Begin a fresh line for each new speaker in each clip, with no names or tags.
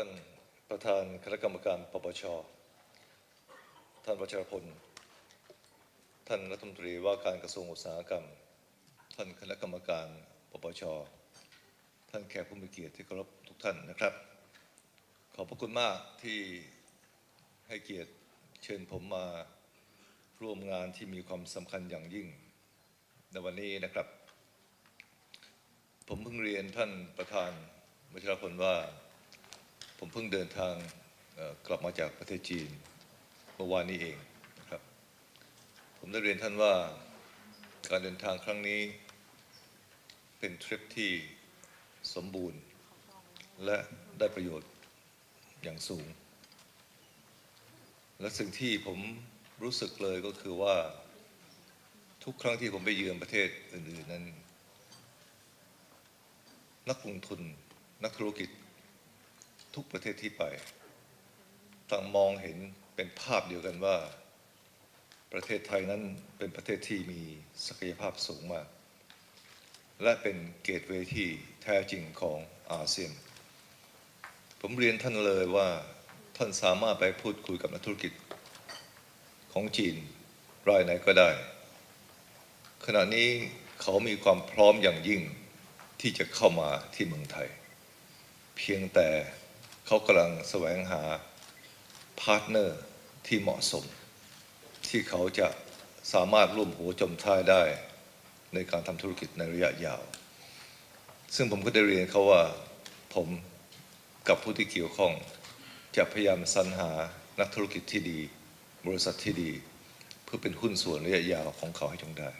ท่านประธานคณะกรรมการปปช ท่านวัชรพล ท่านรัฐมนตรีว่าการกระทรวงอุตสาหกรรม ท่านคณะกรรมการปปช ท่านแขกผู้มีเกียรติที่เคารพทุกท่านนะครับ ขอบพระคุณมากที่ให้เกียรติเชิญผมมาร่วมงานที่มีความสำคัญอย่างยิ่งในวันนี้นะครับ ผมเพิ่งเรียนท่านประธานวัชรพลว่า ผมเพิ่งเดินทางกลับมาจากประเทศจีนเมื่อวานนี้เองนะครับ ผมได้เรียนท่านว่าการเดินทางครั้งนี้เป็นทริปที่สมบูรณ์ และได้ประโยชน์อย่างสูง และสิ่งที่ผมรู้สึกเลยก็คือว่าทุกครั้งที่ผมไปเยือนประเทศอื่น ๆ นั้น นักลงทุนนักธุรกิจ ทุกประเทศที่ไป ต่างมองเห็นเป็นภาพเดียวกันว่า ประเทศไทยนั้นเป็นประเทศที่มีศักยภาพสูงมาก และเป็นเกตเวที่แท้จริงของอาเซียน ผมเรียนท่านเลยว่าท่านสามารถไปพูดคุยกับนักธุรกิจของจีนรายไหนก็ได้ ขณะนี้เขามีความพร้อมอย่างยิ่งที่จะเข้ามาที่เมืองไทย เพียงแต่ เขากำลังแสวงหาพาร์ทเนอร์ที่เหมาะสม ที่เขาจะสามารถร่วมหัวจมท้ายได้ในการทำธุรกิจในระยะยาว ซึ่งผมก็ได้เรียนเขาว่าผมกับผู้ที่เกี่ยวข้อง จะพยายามสรรหานักธุรกิจที่ดี บริษัทที่ดี เพื่อเป็นหุ้นส่วนระยะยาวของเขาให้จงได้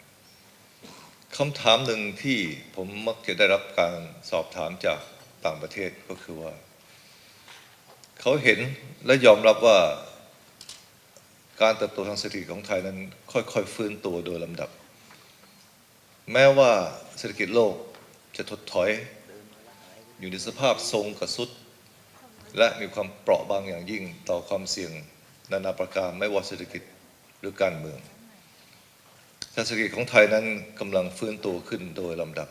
คำถามหนึ่งที่ผมมักจะได้รับการสอบถามจากต่างประเทศก็คือว่า เขาเห็นและยอมรับว่าการเติบโตทางเศรษฐกิจของไทยนั้นค่อยๆฟื้นตัวโดยลำดับ แม้ว่าเศรษฐกิจโลกจะถดถอยอยู่ในสภาพทรงกระสุด และมีความเปราะบางอย่างยิ่งต่อความเสี่ยงนานาประการไม่ว่าเศรษฐกิจหรือการเมืองเศรษฐกิจของไทยนั้นกำลังฟื้นตัวขึ้นโดยลำดับ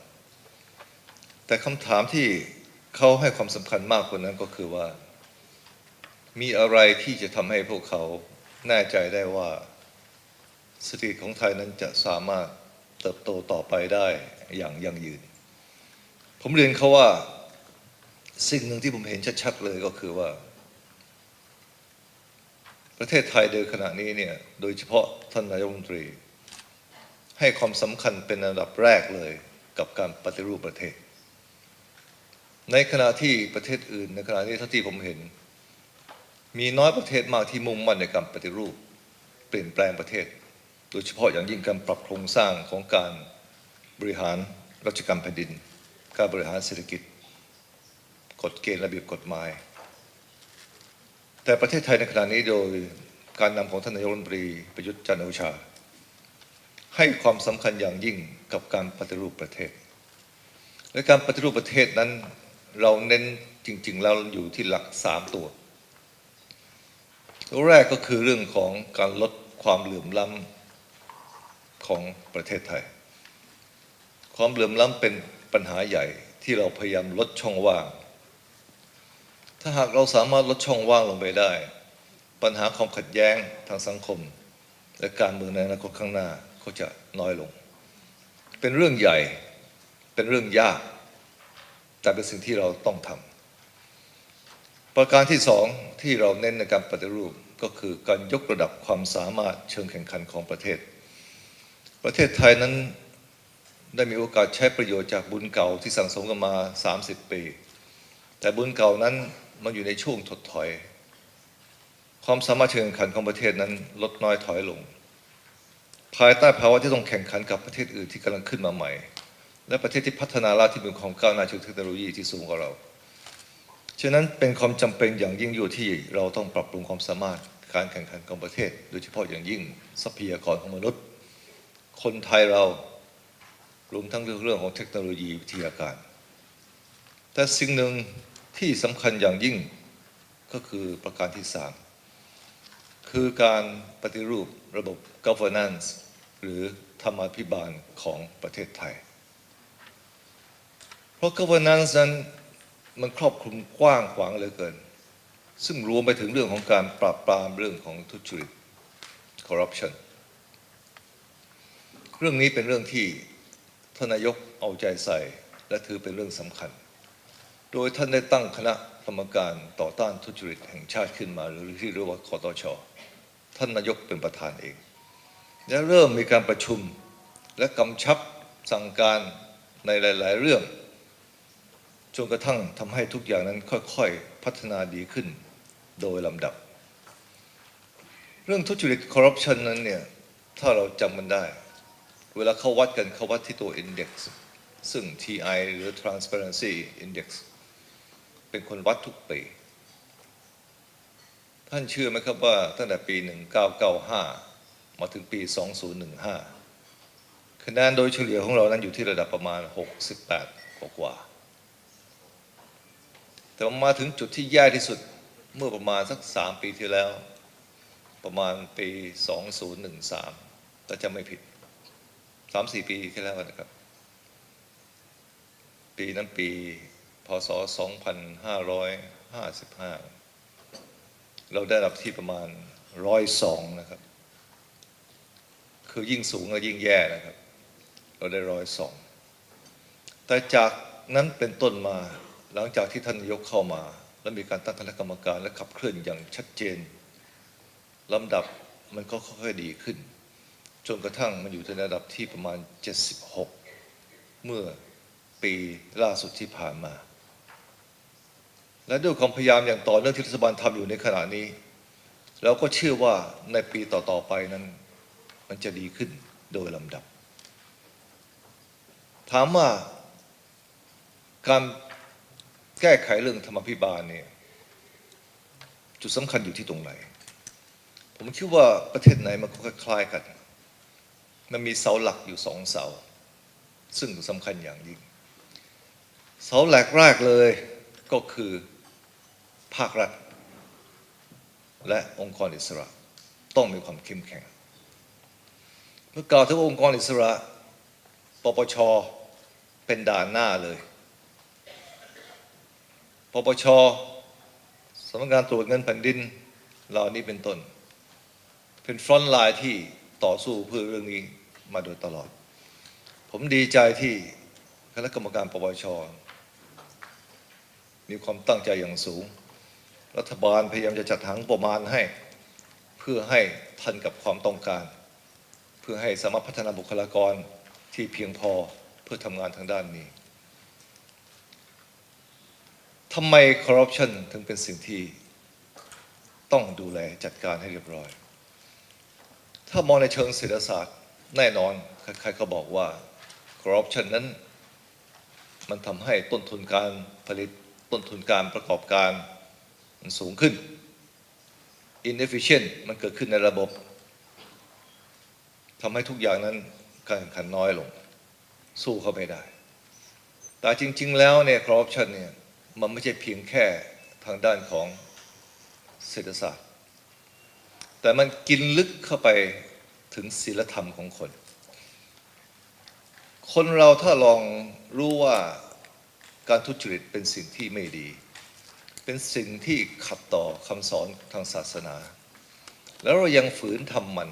แต่คำถามที่เขาให้ความสำคัญมากกว่านั้นก็คือว่า มีอะไรที่จะทำให้พวกเขาแน่ใจได้ว่าเศรษฐกิจของไทยนั้นจะสามารถเติบโตต่อไปได้อย่างยั่งยืน ผมเรียนเขาว่าสิ่งหนึ่งที่ผมเห็นชัดๆเลยก็คือว่า ประเทศไทยโดยขณะนี้เนี่ยโดยเฉพาะท่านนายกรัฐมนตรี ให้ความสำคัญเป็นอันดับแรกเลยกับการปฏิรูปประเทศ ในขณะที่ประเทศอื่น ในขณะนี้เท่าที่ผมเห็น มีน้อยประเทศมากที่มุ่งมั่นในการปฏิรูป เปลี่ยนแปลงประเทศ โดยเฉพาะอย่างยิ่งการปรับโครงสร้างของการบริหารราชการแผ่นดิน การบริหารเศรษฐกิจ กฎเกณฑ์ระเบียบกฎหมาย แต่ประเทศไทยในขณะนี้โดยการนำของท่านนายกรัฐมนตรีประยุทธ์จันทร์โอชา ให้ความสำคัญอย่างยิ่งกับการปฏิรูปประเทศ และการปฏิรูปประเทศนั้นเราเน้นจริง ๆ แล้วอยู่ที่หลักสามตัว ตัวแรกก็คือเรื่องของการลดความเหลื่อมล้ำของประเทศไทย ความเหลื่อมล้ำเป็นปัญหาใหญ่ที่เราพยายามลดช่องว่าง ถ้าหากเราสามารถลดช่องว่างลงไปได้ ปัญหาความขัดแย้งทางสังคม และการเมืองในอนาคตข้างหน้าก็จะน้อยลง เป็นเรื่องใหญ่เป็นเรื่องยาก แต่เป็นสิ่งที่เราต้องทำ ประการที่สองที่เราเน้นในการปฏิรูปก็คือการยกระดับความสามารถเชิงแข่งขันของประเทศ ประเทศไทยนั้นได้มีโอกาสใช้ประโยชน์จากบุญเก่าที่สั่งสมกันมา 30 ปี แต่บุญเก่านั้นมันอยู่ในช่วงถดถอย ความสามารถเชิงแข่งขันของประเทศนั้นลดน้อยถอยลง ภายใต้ภาวะที่ต้องแข่งขันกับประเทศอื่นที่กำลังขึ้นมาใหม่ และประเทศที่พัฒนาแล้วที่มีความก้าวหน้าเชิงเทคโนโลยีที่สูงกว่าเรา ฉะนั้นเป็นความจำเป็นอย่างยิ่งอยู่ที่เราต้องปรับปรุงความสามารถการแข่งขันของประเทศ โดยเฉพาะอย่างยิ่งทรัพยากรของมนุษย์ คนไทยเรารวมทั้งเรื่องเรื่องของเทคโนโลยีวิทยาการ แต่สิ่งหนึ่งที่สำคัญอย่างยิ่งก็คือประการที่สามคือการปฏิรูประบบ governance หรือธรรมาภิบาลของประเทศไทย เพราะ governance นั้น มันครอบคลุมกว้างขวางเหลือเกิน ซึ่งรวมไปถึงเรื่องของการปราบปรามเรื่องของทุจริต corruption เรื่องนี้เป็นเรื่องที่ท่านนายกเอาใจใส่ และถือเป็นเรื่องสำคัญ โดยท่านได้ตั้งคณะกรรมการต่อต้านทุจริตแห่งชาติขึ้นมา หรือที่เรียกว่าคอตช ท่านนายกเป็นประธานเอง และเริ่มมีการประชุมและกำชับสั่งการในหลาย ๆ เรื่อง จนกระทั่งทำให้ทุกอย่างนั้นค่อยๆ พัฒนาดีขึ้นโดยลำดับ เรื่องทุจริตคอร์รัปชันนั้นเนี่ย ถ้าเราจำมันได้ เวลาเขาวัดกันเขาวัดที่ตัว Index ซึ่ง TI หรือ Transparency Index เป็นคนวัดทุกปี ท่านเชื่อไหมครับว่าตั้งแต่ปี 1995 มาถึงปี 2015 คะแนนโดยเฉลี่ยของเรานั้นอยู่ที่ระดับประมาณ 68 กว่ากว่า แต่มาถึงจุดที่แย่ที่สุดเมื่อประมาณสัก3ปีที่แล้ว ประมาณปี2013ถ้าจะไม่ผิด3-4ปีที่แล้วนะครับ ปีนั้นปีพศ2555เราได้รับที่ประมาณ102นะครับ คือยิ่งสูงก็ยิ่งแย่นะครับ เราได้ร้อยสองแต่จากนั้นเป็นต้นมา หลังจากที่ท่านนายกเข้ามา และมีการตั้งคณะกรรมการและขับเคลื่อนอย่างชัดเจนลำดับมันก็ค่อยๆดีขึ้น จนกระทั่งมันอยู่ในระดับที่ประมาณ 76 เมื่อปีล่าสุดที่ผ่านมา และด้วยความพยายามอย่างต่อเนื่องที่รัฐบาลทำอยู่ในขณะนี้เราก็เชื่อว่าในปีต่อๆไปนั้น มันจะดีขึ้นโดยลำดับ ถามว่าการ แก้ไขเรื่องธรรมพิบาลเนี่ยจุดสำคัญอยู่ที่ตรงไหน ผมคิดว่าประเทศไหนมันก็คล้ายๆกัน มันมีเสาหลักอยู่สองเสา ซึ่งสำคัญอย่างยิ่ง เสาหลักแรกเลยก็คือภาครัฐ และองค์กรอิสระต้องมีความเข้มแข็ง เมื่อกล่าวถึงองค์กรอิสระ ปปช เป็นด่านหน้าเลย ปปชสำนักงานตรวจเงินแผ่นดิน เหล่านี้เป็นต้น เป็นฟรอนต์ไลน์ที่ต่อสู้เพื่อเรื่องนี้มาโดยตลอด ผมดีใจที่คณะกรรมการปปชมีความตั้งใจอย่างสูง รัฐบาลพยายามจะจัดหางประมาณให้ เพื่อให้ทันกับความต้องการ เพื่อให้สามารถพัฒนาบุคลากรที่เพียงพอเพื่อทำงานทางด้านนี้ ทำไมคอร์รัปชันถึงเป็นสิ่งที่ต้องดูแลจัดการให้เรียบร้อย ถ้ามองในเชิงเศรษฐศาสตร์แน่นอนใครๆก็บอกว่าคอร์รัปชันนั้น มันทำให้ต้นทุนการผลิตต้นทุนการประกอบการมันสูงขึ้น inefficient มันเกิดขึ้นในระบบทำให้ทุกอย่างนั้นการแข่งขันน้อยลง สู้เขาไม่ได้ แต่จริง ๆ แล้วเนี่ยคอร์รัปชันเนี่ย มันไม่ใช่เพียงแค่ทางด้านของเศรษฐศาสตร์ แต่มันกินลึกเข้าไปถึงศีลธรรมของคน คนเราถ้าลองรู้ว่าการทุจริตเป็นสิ่งที่ไม่ดี เป็นสิ่งที่ขัดต่อคำสอนทางศาสนา แล้วเรายังฝืนทำมัน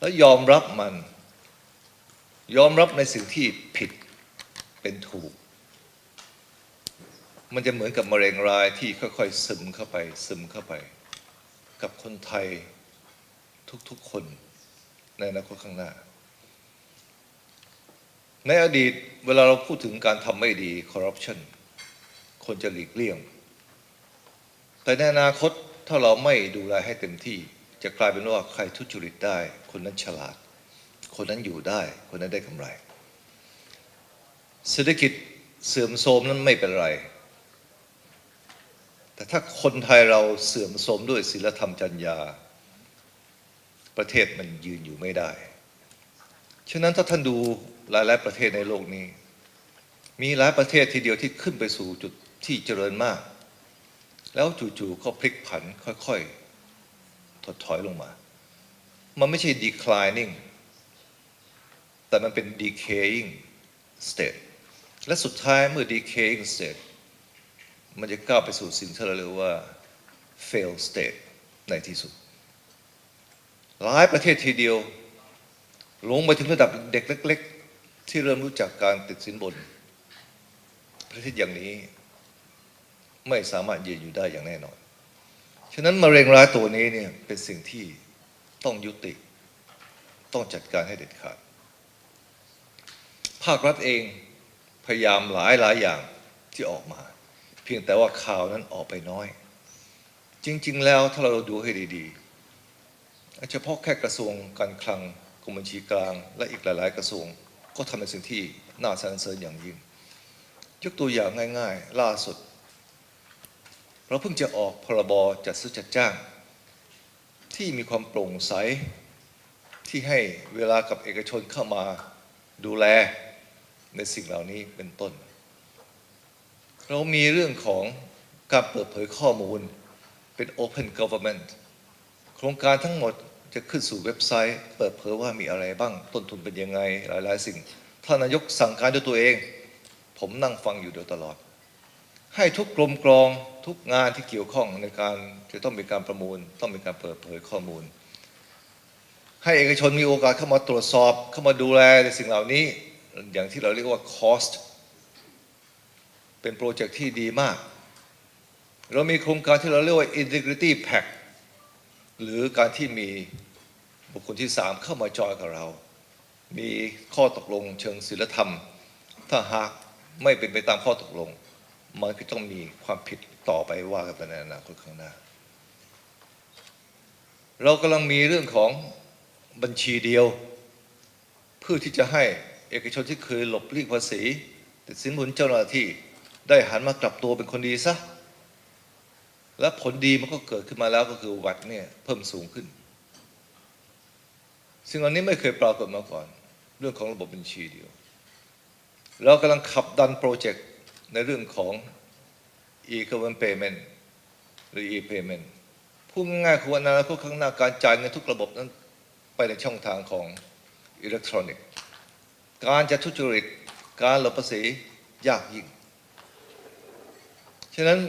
แล้วยอมรับมัน ยอมรับในสิ่งที่ผิดเป็นถูก มันจะเหมือนกับมะเร็งรายที่ค่อยๆซึมเข้าไป ซึมเข้าไป กับคนไทยทุกๆคนในอนาคตข้างหน้า ในอดีตเวลาเราพูดถึงการทำไม่ดีคอร์รัปชันคนจะหลีกเลี่ยง แต่ในอนาคตถ้าเราไม่ดูแลให้เต็มที่ จะกลายเป็นว่าใครทุจริตได้ คนนั้นฉลาด คนนั้นอยู่ได้ คนนั้นได้กำไร เศรษฐกิจเสื่อมโทรมนั้นไม่เป็นไร แต่ถ้าคนไทยเราเสื่อมโทรมด้วยศีลธรรมจรรยาประเทศมันยืนอยู่ไม่ได้ ฉะนั้นถ้าท่านดูหลายๆประเทศในโลกนี้ มีหลายประเทศทีเดียวที่ขึ้นไปสู่จุดที่เจริญมาก แล้วจู่ๆก็พลิกผันค่อยๆ ถดถอยลงมา มันไม่ใช่ declining แต่มันเป็น decaying state และสุดท้ายเมื่อ decaying state มันจะก้าวไปสู่สิ่งที่เราเรียกว่า fail state ในที่สุด หลายประเทศทีเดียว ลงไปถึงระดับเด็กเล็ก ๆ ที่เริ่มรู้จักการติดสินบน ประเทศอย่างนี้ไม่สามารถยืนอยู่ได้อย่างแน่นอน ฉะนั้นมะเร็งร้ายตัวนี้เนี่ยเป็นสิ่งที่ต้องยุติ ต้องจัดการให้เด็ดขาด ภาครัฐเองพยายามหลายหลายอย่างที่ออกมา พียงแต่ว่าข่าวนั้นออกไปน้อย จริง ๆ แล้วถ้าเราดูให้ดีๆ เฉพาะแค่กระทรวงการคลังกรมบัญชีกลาง และอีกหลายๆ กระทรวงก็ทำในสิ่งที่น่าสรรเสริญอย่างยิ่ง ยกตัวอย่างง่าย ๆ ล่าสุด เราเพิ่งจะออกพรบจัดซื้อจัดจ้าง ที่มีความโปร่งใสที่ให้เวลากับเอกชนเข้ามาดูแลในสิ่งเหล่านี้เป็นต้น เรามีเรื่องของการเปิดเผยข้อมูลเป็น Open Government โครงการทั้งหมดจะขึ้นสู่เว็บไซต์ เปิดเผยว่ามีอะไรบ้างต้นทุนเป็นยังไงหลาย ๆ สิ่งท่านนายกสั่งการด้วยตัวเอง ผมนั่งฟังอยู่โดยตลอด ให้ทุกกรมกรองทุกงานที่เกี่ยวข้องในการจะต้องมีการประมูล ต้องมีการเปิดเผยข้อมูล ให้เอกชนมีโอกาสเข้ามาตรวจสอบเข้ามาดูแลในสิ่งเหล่านี้ อย่างที่เราเรียกว่า cost เป็นโปรเจกต์ที่ดีมาก เรามีโครงการที่เราเรียกว่า integrity pact หรือการที่มีบุคคลที่สามเข้ามาจอยกับเรา มีข้อตกลงเชิงศีลธรรม ถ้าหากไม่เป็นไปตามข้อตกลง มันก็ต้องมีความผิดต่อไปว่ากันไปในอนาคตข้างหน้า เรากำลังมีเรื่องของบัญชีเดียว เพื่อที่จะให้เอกชนที่เคยหลบเลี่ยงภาษีติดสินบนเจ้าหน้าที่ ได้หันมากลับตัวเป็นคนดีซะ และผลดีมันก็เกิดขึ้นมาแล้วก็คือวัดเนี่ยเพิ่มสูงขึ้น ซึ่งอันนี้ไม่เคยปรากฏมาก่อน เรื่องของระบบบัญชีเดียว เรากำลังขับดันโปรเจกต์ในเรื่องของ e-government payment หรือ e-payment พูดง่ายๆคือว่าในอนาคตข้างหน้าการจ่ายเงินทุกระบบนั้นไปในช่องทางของอิเล็กทรอนิกส์ การจะทุจริต การหลบภาษียากยิ่ง ฉะนั้น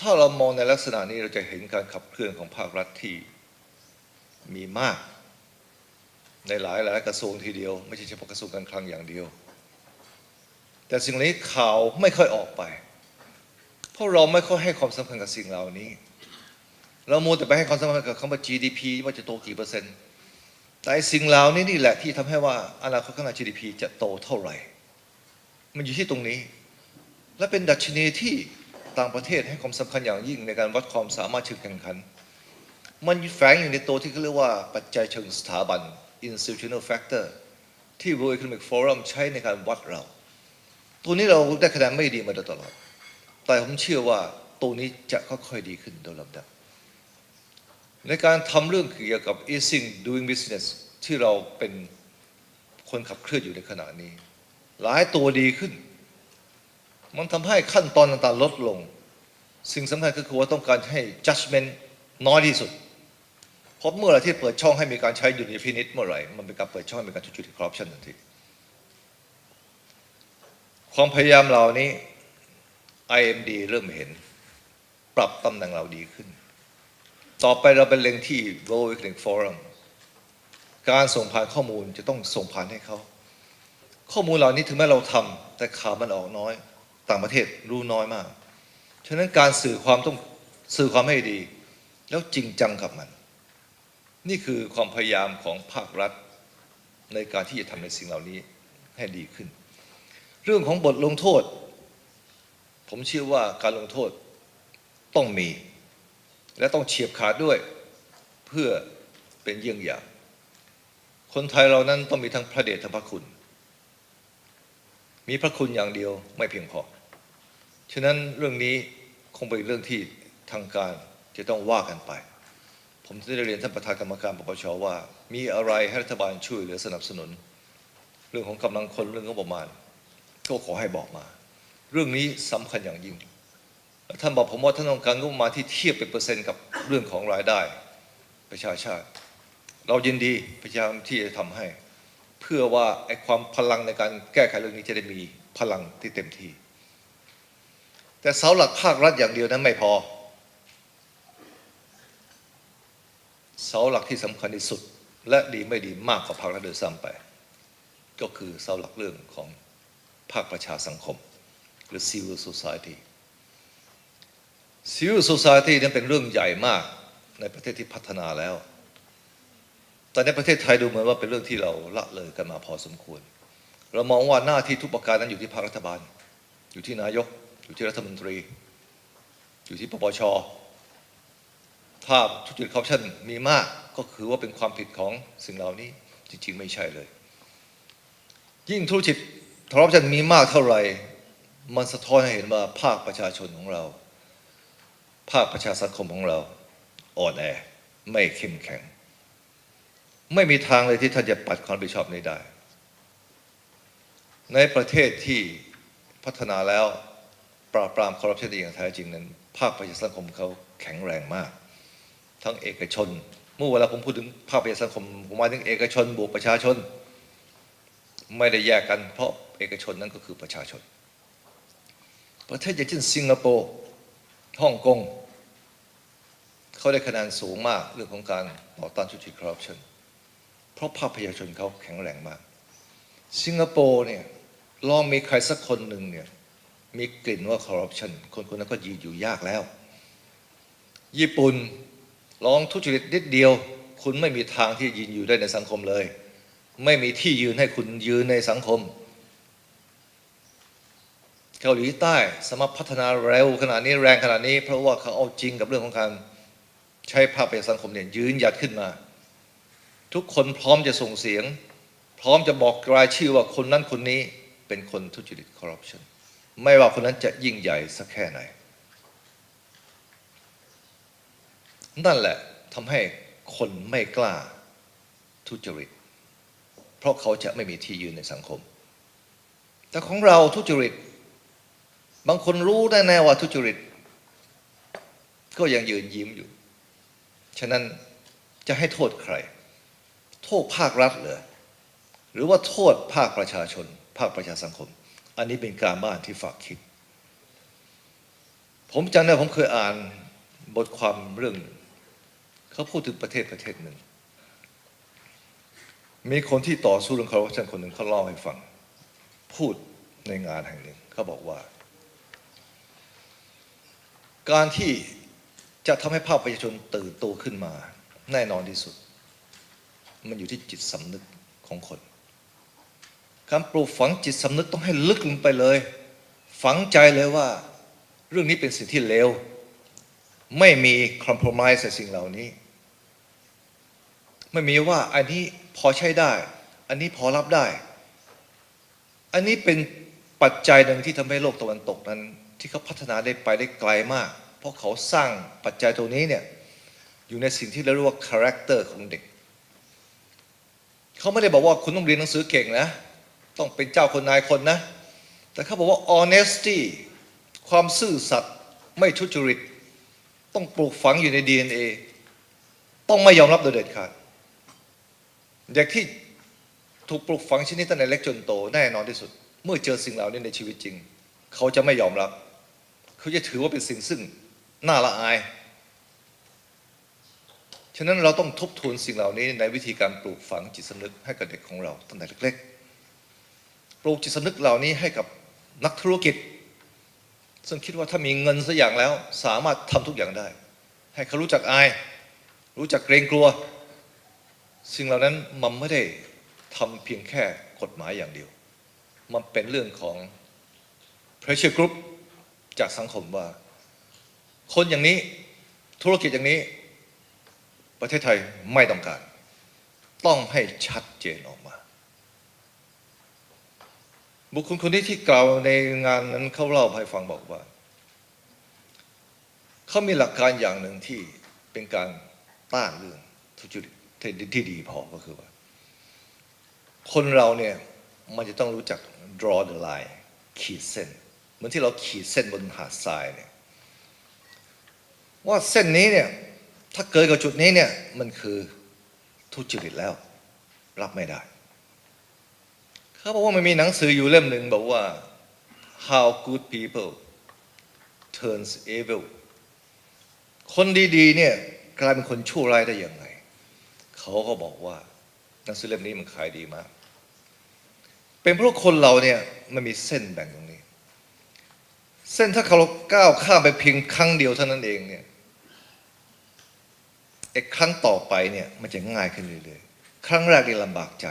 ถ้าเรามองในลักษณะนี้เราจะเห็นการขับเคลื่อนของภาครัฐที่มีมาก ในหลายหลายกระทรวงทีเดียว ไม่ใช่เฉพาะกระทรวงการคลังอย่างเดียว แต่สิ่งนี้ข่าวไม่ค่อยออกไป เพราะเราไม่ค่อยให้ความสำคัญกับสิ่งเหล่านี้ เราโมแต่ไปให้ความสำคัญกับคำว่า GDP ว่าจะโตกี่เปอร์เซ็นต์แต่สิ่งเหล่านี้นี่แหละที่ทำให้ว่าอนาคตข้างหน้า GDP จะโตเท่าไหร่ มันอยู่ที่ตรงนี้ และเป็นดัชนีที่ ต่างประเทศให้ความสำคัญอย่างยิ่งในการวัดความสามารถเชิงแข่งขัน มันแฝงอยู่ในตัวที่เขาเรียกว่าปัจจัยเชิงสถาบัน institutional factor ที่ World Economic Forum ใช้ในการวัดเรา ตัวนี้เราได้คะแนนไม่ดีมาโดยตลอด แต่ผมเชื่อว่าตัวนี้จะค่อยๆดีขึ้นโดยลำดับ ในการทำเรื่องเกี่ยวกับ easing doing business ที่เราเป็นคนขับเคลื่อนอยู่ในขณะนี้ หลายตัวดีขึ้น มันทำให้ขั้นตอนต่างๆลดลง สิ่งสำคัญก็คือว่าต้องการให้ judgment น้อยที่สุดเพราะเมื่อไรที่เปิดช่องให้มีการใช้ดุลยพินิษเมื่อไหร่ มันเป็นการเปิดช่องให้มีการทุจริตคอร์รัปชันทันทีความพยายามเหล่านี้ IMD เริ่มเห็น ปรับตำแหน่งเราดีขึ้น ต่อไปเราเป็นเล็งที่ World Economic Forum การส่งผ่านข้อมูลจะต้องส่งผ่านให้เขา ข้อมูลเหล่านี้ถึงแม้เราทำแต่ข่าวมันออกน้อย ต่างประเทศรู้น้อยมาก ฉะนั้นการสื่อความต้องสื่อความให้ดี แล้วจริงจังกับมัน นี่คือความพยายามของภาครัฐ ในการที่จะทำในสิ่งเหล่านี้ให้ดีขึ้น เรื่องของบทลงโทษ ผมเชื่อว่าการลงโทษต้องมี และต้องเฉียบขาดด้วยเพื่อเป็นเยี่ยงอย่าง คนไทยเรานั้นต้องมีทั้งพระเดชทั้งพระคุณ มีพระคุณอย่างเดียวไม่เพียงพอ ฉะนั้นเรื่องนี้คงเป็นเรื่องที่ทางการจะต้องว่ากันไป ผมได้เรียนท่านประธานกรรมการปปชว่า มีอะไรให้รัฐบาลช่วยเหลือสนับสนุน เรื่องของกำลังคนเรื่องงบประมาณก็ขอให้บอกมา เรื่องนี้สำคัญอย่างยิ่ง ท่านบอกผมว่าท่านต้องการงบประมาณที่เทียบเป็นเปอร์เซ็นต์กับเรื่องของรายได้ ประชาชาติ เรายินดีพยายามที่จะทำให้ เพื่อว่าไอ้ความพลังในการแก้ไขเรื่องนี้จะได้มีพลังที่เต็มที่ แต่เสาหลักภาครัฐอย่างเดียวนั้นไม่พอ เสาหลักที่สำคัญที่สุด และดีไม่ดีมากกว่าภาครัฐโดยซ้ำไป ก็คือเสาหลักเรื่องของภาคประชาสังคม หรือ civil society civil society นั้นเป็นเรื่องใหญ่มากในประเทศที่พัฒนาแล้ว ต่ในประเทศไทยดูเหมือนว่าเป็นเรื่องที่เราละเลยกันมาพอสมควร เรามองว่าหน้าที่ทุกประการนั้นอยู่ที่ภาครัฐบาล อยู่ที่นายก อยู่ที่รัฐมนตรี อยู่ที่ปปชถ้าทุจริตคอร์รัปชันมีมากก็คือว่าเป็นความผิดของสิ่งเหล่านี้จริงๆไม่ใช่เลย ยิ่งธุรกิจคอร์รัปชันมีมากเท่าไหร่ มันสะท้อนให้เห็นว่าภาคประชาชนของเรา ภาคประชาสังคมของเราอ่อนแอไม่เข้มแข็ง ไม่มีทางเลยที่ท่านจะปัดความรับผิดชอบนี้ได้ ในประเทศที่พัฒนาแล้วปราบปรามคอร์รัปชันอย่างแท้จริงนั้น ภาคประชาสังคมเขาแข็งแรงมาก ทั้งเอกชน เมื่อเวลาผมพูดถึงภาคประชาสังคมผมหมายถึงเอกชนบวกประชาชน ไม่ได้แยกกัน เพราะเอกชนนั้นก็คือประชาชน ประเทศอย่างเช่นสิงคโปร์ฮ่องกงเขาได้คะแนนสูงมากเรื่องของการต่อต้านทุจริตคอร์รัปชัน เพราะภาคประชาชนเขาแข็งแรงมาก สิงคโปร์เนี่ยลองมีใครสักคนหนึ่งเนี่ยมีกลิ่นว่าคอร์รัปชันคนคนนั้นก็ยืนอยู่ยากแล้ว ญี่ปุ่นลองทุจริตนิดเดียว คุณไม่มีทางที่ยืนอยู่ได้ในสังคมเลย ไม่มีที่ยืนให้คุณยืนในสังคม เกาหลีใต้สามารถพัฒนาเร็วขนาดนี้แรงขนาดนี้ เพราะว่าเขาเอาจริงกับเรื่องของการใช้ภาพประสังคมเนี่ยยืนหยัดขึ้นมา ทุกคนพร้อมจะส่งเสียง พร้อมจะบอกรายชื่อว่าคนนั้นคนนี้เป็นคนทุจริตคอร์รัปชันไม่ว่าคนนั้นจะยิ่งใหญ่สักแค่ไหน นั่นแหละทำให้คนไม่กล้าทุจริต เพราะเขาจะไม่มีที่ยืนในสังคม แต่ของเราทุจริต บางคนรู้แน่ๆว่าทุจริต ก็ยังยืนยิ้มอยู่ ฉะนั้นจะให้โทษใคร ษภาครัฐเหรอหรือว่าโทษภาคประชาชน ภาคประชาสังคม อันนี้เป็นการบ้านที่ฝากคิด ผมจำได้ผมเคยอ่านบทความเรื่องหนึ่งเขาพูดถึงประเทศประเทศหนึ่ง มีคนที่ต่อสู้เรื่องคอร์รัปชันคนหนึ่งเขาเล่าให้ฟัง พูดในงานแห่งหนึ่งเขาบอกว่า การที่จะทำให้ภาคประชาชนตื่นตัวขึ้นมา แน่นอนที่สุด มันอยู่ที่จิตสำนึกของคนการปลูกฝังจิตสำนึกต้องให้ลึกลงไปเลย ฝังใจเลยว่า เรื่องนี้เป็นสิ่งที่เลวไม่มีคอม p r o m i s e ในสิ่งเหล่านี้ ไม่มีว่าอันนี้พอใช้ได้ อันนี้พอรับได้ อันนี้เป็นปัจจัยหนึ่งที่ทำให้โลกตะวันตกนั้น ที่เขาพัฒนาได้ไปได้ไกลมาก เพราะเขาสร้างปัจจัยตรงนี้เนี่ยอยู่ในสิ่งที่เรียกว่าคาแรคเตอร์ของเด็ก เขาไม่ได้บอกว่าคุณต้องเรียนหนังสือเก่งนะ ต้องเป็นเจ้าคนนายคนนะ แต่เขาบอกว่า honesty ความซื่อสัตย์ไม่ทุจริต ต้องปลูกฝังอยู่ใน DNA ต้องไม่ยอมรับโดยเด็ดขาดเด็กที่ถูกปลูกฝังชนิดตั้งแต่เล็กจนโตแน่นอนที่สุด เมื่อเจอสิ่งเหล่านี้ในชีวิตจริง เขาจะไม่ยอมรับ เขาจะถือว่าเป็นสิ่งซึ่งน่าละอาย ฉะนั้นเราต้องทบทวนสิ่งเหล่านี้ในวิธีการปลูกฝังจิตสำนึกให้กับเด็กของเราตั้งแต่เล็กๆ ปลูกจิตสำนึกเหล่านี้ให้กับนักธุรกิจ ซึ่งคิดว่าถ้ามีเงินสักอย่างแล้วสามารถทำทุกอย่างได้ ให้เขารู้จักอาย รู้จักเกรงกลัว สิ่งเหล่านั้นมันไม่ได้ทำเพียงแค่กฎหมายอย่างเดียว มันเป็นเรื่องของ pressure group จากสังคมว่า คนอย่างนี้ธุรกิจอย่างนี้ ประเทศไทยไม่ต้องการ ต้องให้ชัดเจนออกมา บุคคลคนนี้ที่กล่าวในงานนั้นเขาเล่าให้ฟังบอกว่า เขามีหลักการอย่างหนึ่งที่เป็นการต้านเรื่องทุจริตที่ดีพอก็คือว่า คนเราเนี่ยมันจะต้องรู้จัก draw the line ขีดเส้น เหมือนที่เราขีดเส้นบนหาดทรายเนี่ยว่าเส้นนี้เนี่ย ถ้าเกินกับจุดนี้เนี่ยมันคือทุจริตแล้ว รับไม่ได้ เขาบอกว่ามันมีหนังสืออยู่เล่มหนึ่งบอกว่า how good people turns evil คนดีๆเนี่ยกลายเป็นคนชั่วร้ายได้ยังไง เขาก็บอกว่าหนังสือเล่มนี้มันขายดีมาก เป็นเพราะคนเราเนี่ยมันมีเส้นแบ่งตรงนี้ เส้นถ้าเราก้าวข้ามไปเพียงครั้งเดียวเท่านั้นเองเนี่ย ไอ้ครั้งต่อไปเนี่ยมันจะง่ายขึ้นเรื่อยๆ ครั้งแรกนี่ลำบากใจ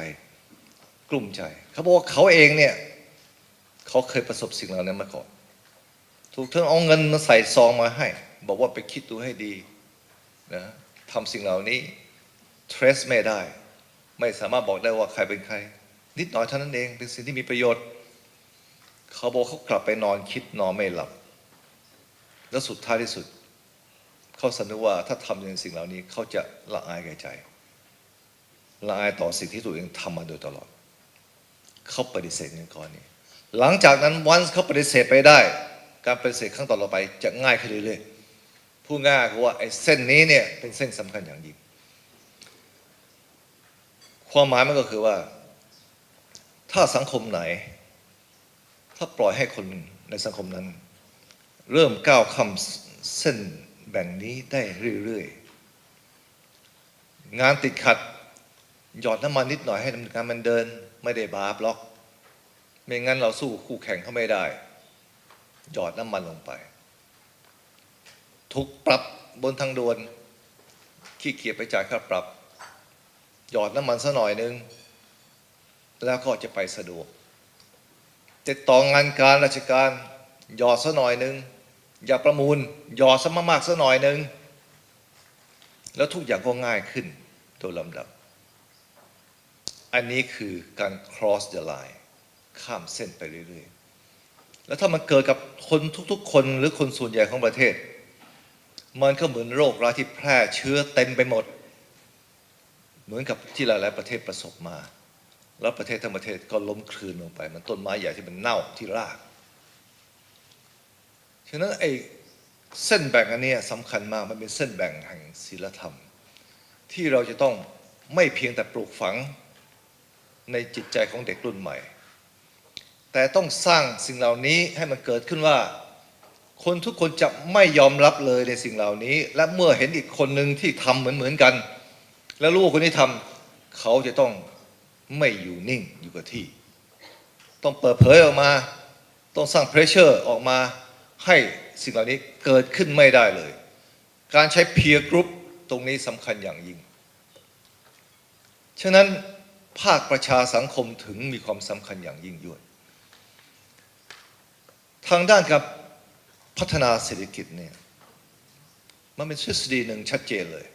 กลุ้มใจเขาบอกว่าเขาเองเนี่ยเขาเคยประสบสิ่งเหล่านั้นมาก่อน ถูกเธอเอาเงินมาใส่ซองมาให้ บอกว่าไปคิดดูให้ดีนะทำสิ่งเหล่านี้ trace ไม่ได้ ไม่สามารถบอกได้ว่าใครเป็นใคร นิดหน่อยเท่านั้นเองเป็นสิ่งที่มีประโยชน์ เขาบอกเขากลับไปนอนคิดนอนไม่หลับ แล้วสุดท้ายที่สุด เขาสำนึกว่าถ้าทำในสิ่งเหล่านี้เขาจะละอายแก่ใจละอายต่อสิ่งที่ตัวเองทำมาโดยตลอด เขาปฏิเสธเงินก้อนนี้ หลังจากนั้นวันเขาปฏิเสธไปได้ การปฏิเสธครั้งต่อไปจะง่ายขึ้นเรื่อยๆผู้ง่ายคือว่าไอ้เส้นนี้เนี่ยเป็นเส้นสำคัญอย่างยิ่งความหมายมันก็คือว่า ถ้าสังคมไหน ถ้าปล่อยให้คนในสังคมนั้น เริ่มก้าวข้ามเส้น แบ่งนี้ได้เรื่อยๆ งานติดขัด หยอดน้ำมันนิดหน่อยให้งานมันเดิน ไม่ได้บาปหรอก ไม่งั้นเราสู้คู่แข่งเขาไม่ได้ หยอดน้ำมันลงไปถูกปรับบนทางด่วน ขี้เกียจไปจ่ายค่าปรับ หยอดน้ำมันสักหน่อยนึง แล้วก็จะไปสะดวกติดต่องานการราชการ หยอดสักหน่อยนึง อย่าประมูลหยอดสักมากๆสักหน่อยหนึ่งแล้วทุกอย่างก็ง่ายขึ้นโดยลำดับ อันนี้คือการ cross the line ข้ามเส้นไปเรื่อยๆ แล้วถ้ามันเกิดกับคนทุกๆ คนหรือคนส่วนใหญ่ของประเทศ มันก็เหมือนโรคร้ายที่แพร่เชื้อเต็มไปหมด เหมือนกับที่หลายๆประเทศประสบมา แล้วประเทศทั้งประเทศก็ล้มคลืนลงไป มันต้นไม้ใหญ่ที่มันเน่าที่ราก ฉะนั้นไอ้เส้นแบ่งอันนี้สำคัญมากมันเป็นเส้นแบ่งแห่งศีลธรรม ที่เราจะต้องไม่เพียงแต่ปลูกฝังในจิตใจของเด็กรุ่นใหม่ แต่ต้องสร้างสิ่งเหล่านี้ให้มันเกิดขึ้นว่า คนทุกคนจะไม่ยอมรับเลยในสิ่งเหล่านี้ และเมื่อเห็นอีกคนหนึ่งที่ทำเหมือนเหมือนกัน แล้วรู้ว่าคนที่ทำเขาจะต้องไม่อยู่นิ่งอยู่กับที่ ต้องเปิดเผยออกมา ต้องสร้างเพรสเชอร์ออกมา ให้สิ่งเหล่านี้เกิดขึ้นไม่ได้เลย การใช้ peer group ตรงนี้สำคัญอย่างยิ่ง ฉะนั้นภาคประชาสังคมถึงมีความสำคัญอย่างยิ่งยวดทางด้านกับพัฒนาเศรษฐกิจเนี่ยมันเป็นทฤษฎีหนึ่งชัดเจนเลย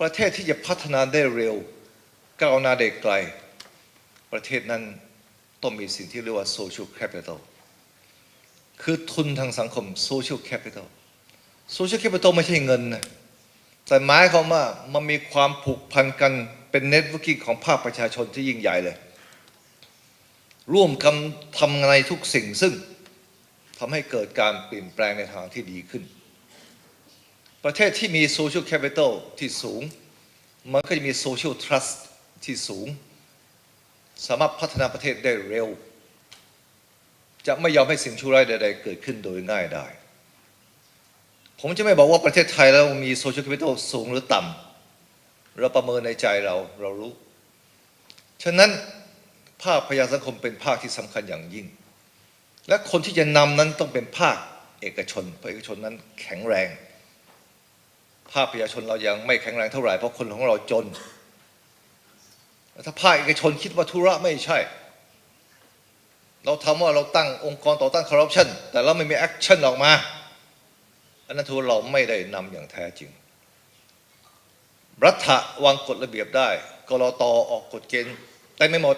ประเทศที่จะพัฒนาได้เร็วก้าวหน้าได้ไกล ประเทศนั้นต้องมีสิ่งที่เรียกว่า social capital คือทุนทางสังคม social capital social capital ไม่ใช่เงินนะแต่หมายความว่ามันมีความผูกพันกันเป็น networking ของภาคประชาชนที่ยิ่งใหญ่เลย ร่วมกันทำในทุกสิ่งซึ่งทำให้เกิดการเปลี่ยนแปลงในทางที่ดีขึ้น ประเทศที่มี social capital ที่สูง มันก็จะมี social trust ที่สูง สามารถพัฒนาประเทศได้เร็ว จะไม่ยอมให้สิ่งชั่วร้ายใด ๆ เกิดขึ้นโดยง่ายได้ ผมจะไม่บอกว่าประเทศไทยแล้วมี social capital สูงหรือต่ำเราประเมินในใจเราเรารู้ ฉะนั้นภาคพยาสังคมเป็นภาคที่สำคัญอย่างยิ่ง และคนที่จะนำนั้นต้องเป็นภาคเอกชนเพราะเอกชนนั้นแข็งแรง ภาคประชาชนเรายังไม่แข็งแรงเท่าไหร่เพราะคนของเราจน ถ้าภาคเอกชนคิดว่าธุระไม่ใช่ เราทำว่าเราตั้งองค์กรต่อต้านคอร์รัปชันแต่เราไม่มีแอคชั่นออกมา อันนั้นถือเราไม่ได้นำอย่างแท้จริง รัฐะวางกฎระเบียบได้กรอตออกกฎเกณฑ์ได้ไม่หมด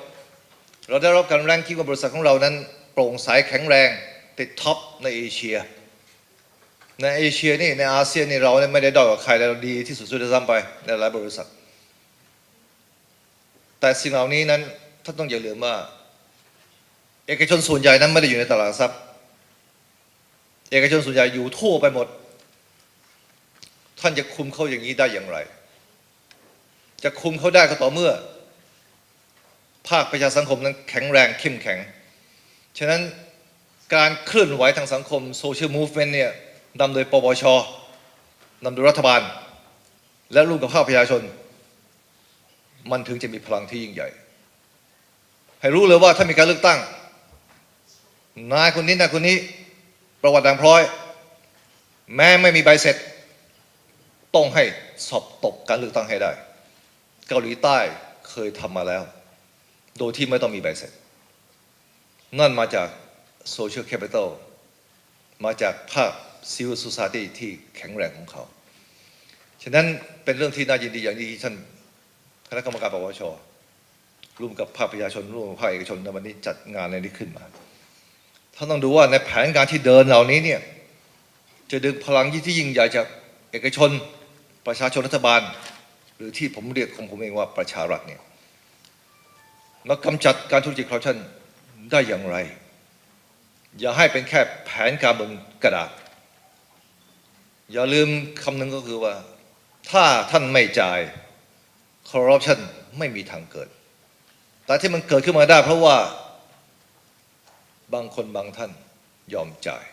เราได้รับการแรงกิ้งว่าบริษัทของเรานั้น โปร่งใสแข็งแรง ติดท็อปในเอเชีย ในเอเชียนี่ในอาเซียนนี่เราไม่ได้ด้อยกว่าใครเราดีที่สุดด้วยซ้ำไปในหลายบริษัท แต่สิ่งเหล่านี้นั้นท่านต้องอย่าลืมว่า เอกชนส่วนใหญ่นั้นไม่ได้อยู่ในตลาดทรัพย์ เอกชนส่วนใหญ่อยู่ทั่วไปหมด ท่านจะคุมเขาอย่างนี้ได้อย่างไร จะคุมเขาได้ก็ต่อเมื่อ ภาคประชาสังคมนั้นแข็งแรงเข้มแข็ง ฉะนั้นการเคลื่อนไหวทางสังคมโซเชียลมูฟเมนต์เนี่ยนำโดยปปชนำโดยรัฐบาล และร่วมกับภาคประชาชน มันถึงจะมีพลังที่ยิ่งใหญ่ ให้รู้เลยว่าถ้ามีการเลือกตั้ง นายคนนี้นายคนนี้ ประวัติด่างพร้อย แม้ไม่มีใบเสร็จ ต้องให้สอบตกการเลือกตั้งให้ได้ เกาหลีใต้เคยทำมาแล้ว โดยที่ไม่ต้องมีใบเสร็จ นั่นมาจากโซเชียลแคปิตอลมาจากภาคซิว i ซ i ตี้ที่แข็งแรงของเขา ฉะนั้นเป็นเรื่องที่น่ายินดีอย่างยิ่งที่ท่านคณะกรรมการปปชร่วมกับภาคประชาชนร่วมกับภาคเอกชนในวันนี้จัดงานในนี้ขึ้นมา ท่านต้องดูว่าในแผนการที่เดินเหล่านี้เนี่ยจะดึงพลังที่ยิ่งใหญ่จากเอกชนประชาชนรัฐบาล หรือที่ผมเรียกของผมเองว่าประชารัฐเนี่ยมากำจัดการทุจริตคอร์รัปชันได้อย่างไร อย่าให้เป็นแค่แผนการบนกระดาษ อย่าลืมคำหนึ่งก็คือว่า ถ้าท่านไม่จ่ายคอร์รัปชันไม่มีทางเกิด แต่ที่มันเกิดขึ้นมาได้เพราะว่า บางคนบางท่านยอมจ่าย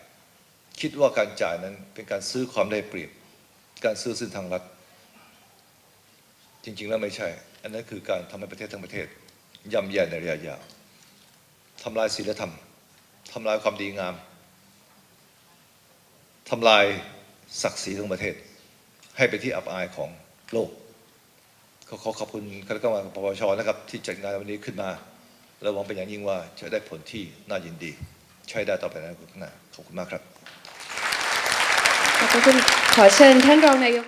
คิดว่าการจ่ายนั้นเป็นการซื้อความได้เปรียบ การซื้อซึ่งทางรัฐ จริง ๆ แล้วไม่ใช่ อันนั้นคือการทำให้ประเทศทั้งประเทศย่ำแย่ในระยะยาวทำลายศีลธรรมทำลายความดีงามทำลายศักดิ์ศรีของประเทศ ให้เป็นที่อับอายของโลก ขอขอบคุณคณะกรรมการปปชนะครับ ที่จัดงานวันนี้ขึ้นมา และหวังเป็นอย่างยิ่งว่าจะได้ผลที่น่ายินดี ใช้ได้ต่อไปในอนาคตข้างหน้าขอบคุณมากครับ
ขอบคุณขอเชิญท่านรองนายก